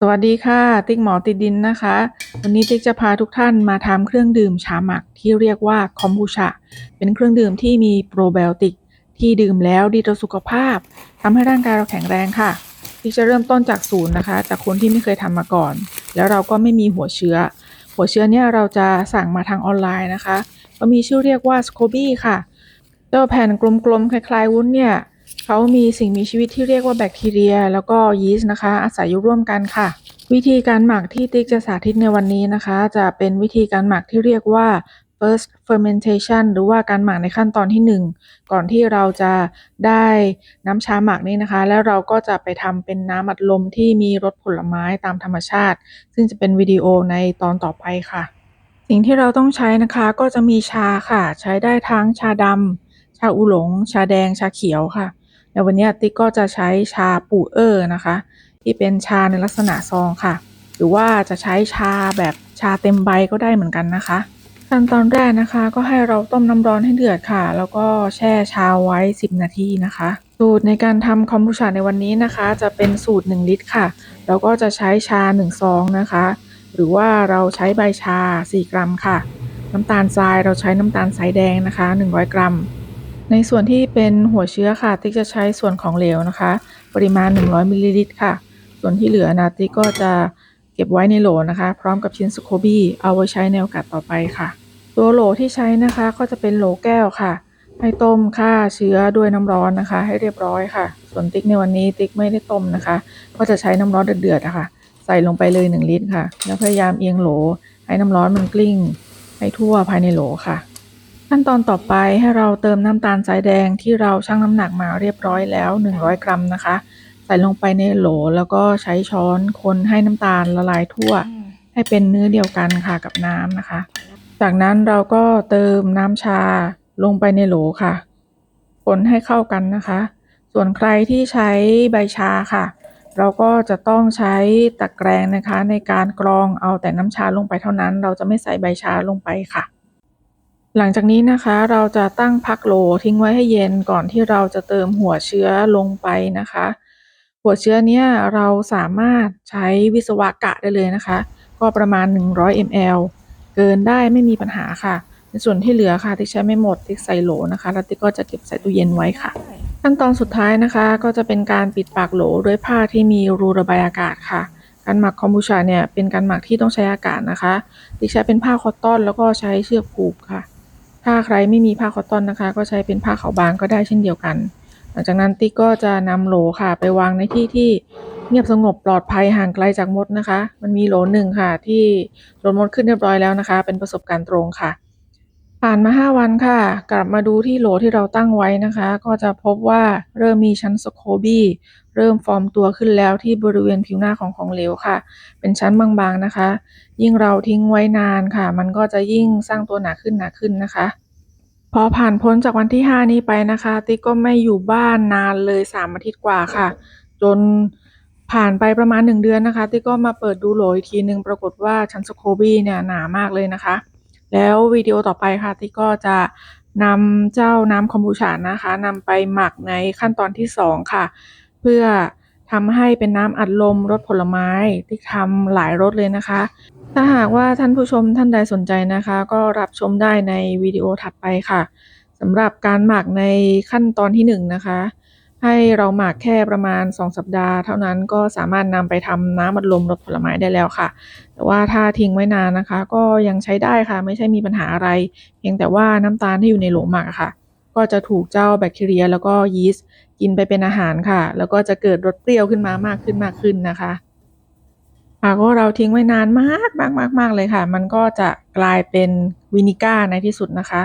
สวัสดีค่ะ ติ๊กหมอติดดินนะคะ วันนี้ติ๊กจะพาทุกท่านมาทำเครื่องดื่มชาหมักที่เรียกว่าคอมบูชาเป็นเครื่องดื่มที่มีโปรไบโอติก ที่ดื่มแล้วดีต่อสุขภาพทำให้ร่างกายเราแข็งแรงค่ะ ติ๊กจะเริ่มต้นจากศูนย์นะคะ จากคนที่ไม่เคยทำมาก่อน แล้วเราก็ไม่มีหัวเชื้อ หัวเชื้อเนี่ยเราจะสั่งมาทางออนไลน์นะคะก็มีชื่อเรียกว่าสโคบี้ค่ะเจ้าแผ่นกลมๆคล้ายๆวุ้นเนี่ย เขามีสิ่งมีชีวิตที่เรียกว่าแบคทีเรีย แล้วก็ยีสต์นะคะ อาศัยอยู่ร่วมกันค่ะ วิธีการหมักที่ติ๊กจะสาธิตในวันนี้นะคะ จะเป็นวิธีการหมักที่เรียกว่า first fermentation หรือว่าการหมักในขั้นตอนที่ 1 ก่อนที่เราจะได้น้ำชาหมักนี้นะคะ แล้วเราก็จะไปทำเป็นน้ำอัดลมที่มีรสผลไม้ตามธรรมชาติ ซึ่งจะเป็นวิดีโอในตอนต่อไปค่ะ สิ่งที่เราต้องใช้นะคะก็จะมีชาค่ะ ใช้ได้ทั้งชาดำชาอูหลง ชาแดงชาเขียวค่ะ ในวันนี้ติ๊กก็จะใช้ชาปูเออร์นะคะ ที่เป็นชาในลักษณะซองค่ะ หรือว่าจะใช้ชาแบบชาเต็มใบก็ได้เหมือนกันนะคะ ขั้นตอนแรกนะคะ ก็ให้เราต้มน้ำร้อนให้เดือดค่ะ แล้วก็แช่ชาไว้ 10 นาทีนะคะสูตรในการทำคอมบูชาในวันนี้นะคะ จะเป็นสูตร 1 ลิตรค่ะเราก็จะใช้ชา1ซองนะคะ หรือว่าเราใช้ใบชา 4 กรัมค่ะ น้ำตาลทรายเราใช้น้ำตาลสายแดงนะคะ 100 กรัม ในส่วนที่เป็นหัวเชื้อค่ะ ติ๊กจะใช้ส่วนของเหลวนะคะ ปริมาณ 100มิลลิลิตรค่ะ ส่วนที่เหลือนะติ๊กก็จะเก็บไว้ในโหลนะคะ พร้อมกับชิ้นสโคบี้เอาไว้ใช้ในโอกาสต่อไปค่ะ ตัวโหลที่ใช้นะคะก็จะเป็นโหลแก้วค่ะ ให้ต้มฆ่าเชื้อด้วยน้ำร้อนนะคะ ให้เรียบร้อยค่ะ ส่วนติ๊กในวันนี้ติ๊กไม่ได้ต้มนะคะ ก็จะใช้น้ำร้อนเดือดๆะค่ะใส่ลงไปเลย 1 ลิตรค่ะ แล้วพยายามเอียงโหล ให้น้ำร้อนมันกลิ้ง ให้ทั่วภายในโหลค่ะ ขั้นตอนต่อไปให้เราเติมน้ำตาลสายแดงที่เราชั่งน้ำหนักมาเรียบร้อยแล้ว 100 กรัมนะคะ ใส่ลงไปในโหลแล้วก็ใช้ช้อนคนให้น้ำตาลละลายทั่ว ให้เป็นเนื้อเดียวกันค่ะกับน้ำนะคะ จากนั้นเราก็เติมน้ำชาลงไปในโหลค่ะ คนให้เข้ากันนะคะ ส่วนใครที่ใช้ใบชาค่ะ เราก็จะต้องใช้ตะแกรงนะคะ ในการกรองเอาแต่น้ำชาลงไปเท่านั้น เราจะไม่ใส่ใบชาลงไปค่ะ หลังจากนี้นะคะเราจะตั้งพักโหลทิ้งไว้ให้เย็นก่อนที่เราจะเติมหัวเชื้อลงไปนะคะ หัวเชื้อเนี่ยเราสามารถใช้วิศวกะได้เลยนะคะ ก็ประมาณ 100 ml เกินได้ไม่มีปัญหาค่ะ ในส่วนที่เหลือค่ะที่ใช้ไม่หมดที่ใส่โหลนะคะ แล้วที่ก็จะเก็บใส่ตู้เย็นไว้ค่ะ ขั้นตอนสุดท้ายนะคะ ก็จะเป็นการปิดปากโหลด้วยผ้าที่มีรูระบายอากาศค่ะการหมักคอมบูชาเนี่ยเป็นการหมักที่ต้องใช้อากาศนะคะที่ใช้เป็นผ้าคอตตอน แล้วก็ใช้เชือกผูกค่ะ ถ้าใครไม่มีผ้าคอตตอนนะคะ ก็ใช้เป็นผ้าขาวบางก็ได้เช่นเดียวกัน หลังจากนั้นติ๊กก็จะนำโหลค่ะ ไปวางในที่ที่เงียบสงบปลอดภัยห่างไกลจากมดนะคะ มันมีโหลหนึ่งค่ะ ที่โดนมดขึ้นเรียบร้อยแล้วนะคะ เป็นประสบการณ์ตรงค่ะ ผ่านมา 5 วันค่ะ กลับมาดูที่โหลที่เราตั้งไว้นะคะ ก็จะพบว่าเริ่มมีชั้นสโคบี้เริ่มฟอร์มตัวขึ้นแล้วที่บริเวณผิวหน้าของของเหลวค่ะ เป็นชั้นบางๆนะคะ ยิ่งเราทิ้งไว้นานค่ะ มันก็จะยิ่งสร้างตัวหนาขึ้นหนาขึ้นนะคะ พอผ่านพ้นจากวันที่ 5 นี้ไปนะคะ ติ๊กก็ไม่อยู่บ้านนานเลย 3 อาทิตย์กว่าค่ะ จนผ่านไปประมาณ 1 เดือนนะคะ ติ๊กก็มาเปิดดูโหลอีกทีหนึ่งปรากฏว่าชั้นสโคบี้เนี่ยหนามากเลยนะคะ แล้ววิดีโอต่อไปค่ะติ๊กก็จะนำเจ้าน้ำคอมบูชานะคะนำไปหมักในขั้นตอนที่ 2 ค่ะ เพื่อทำให้เป็นน้ำอัดลมรสผลไม้ติ๊กทำหลายรสเลยนะคะ ถ้าหากว่าท่านผู้ชมท่านใดสนใจนะคะ ก็รับชมได้ในวิดีโอถัดไปค่ะสำหรับการหมักในขั้นตอนที่ 1 นะคะ ให้เราหมักแค่ประมาณ 2 สัปดาห์ เท่านั้นก็สามารถนำไปทำน้ำอัดลมรสผลไม้ได้แล้วค่ะ แต่ว่าถ้าทิ้งไว้นานนะคะ ก็ยังใช้ได้ค่ะ ไม่ใช่มีปัญหาอะไร เพียงแต่ว่าน้ำตาลที่อยู่ในโหลหมักค่ะ ก็จะถูกเจ้าแบคทีเรีย แล้วก็ยีสต์กินไปเป็นอาหารค่ะ แล้วก็จะเกิดรสเปรี้ยวขึ้นมามากขึ้นมากขึ้นนะคะหากว่าเราทิ้งไว้นานมากมากมากมากเลยค่ะ มันก็จะกลายเป็นวินิก้าในที่สุดนะคะ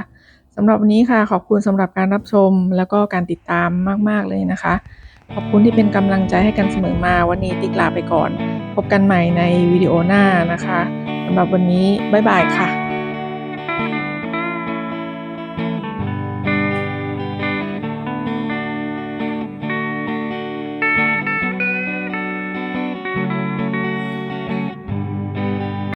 สำหรับวันนี้ค่ะขอบคุณสำหรับการรับชมแล้วก็การติดตามมาก ๆ เลยนะคะ ขอบคุณที่เป็นกำลังใจให้กันเสมอมา วันนี้ติ๊กลาไปก่อน พบกันใหม่ในวิดีโอหน้านะคะสำหรับวันนี้บ๊ายบายค่ะ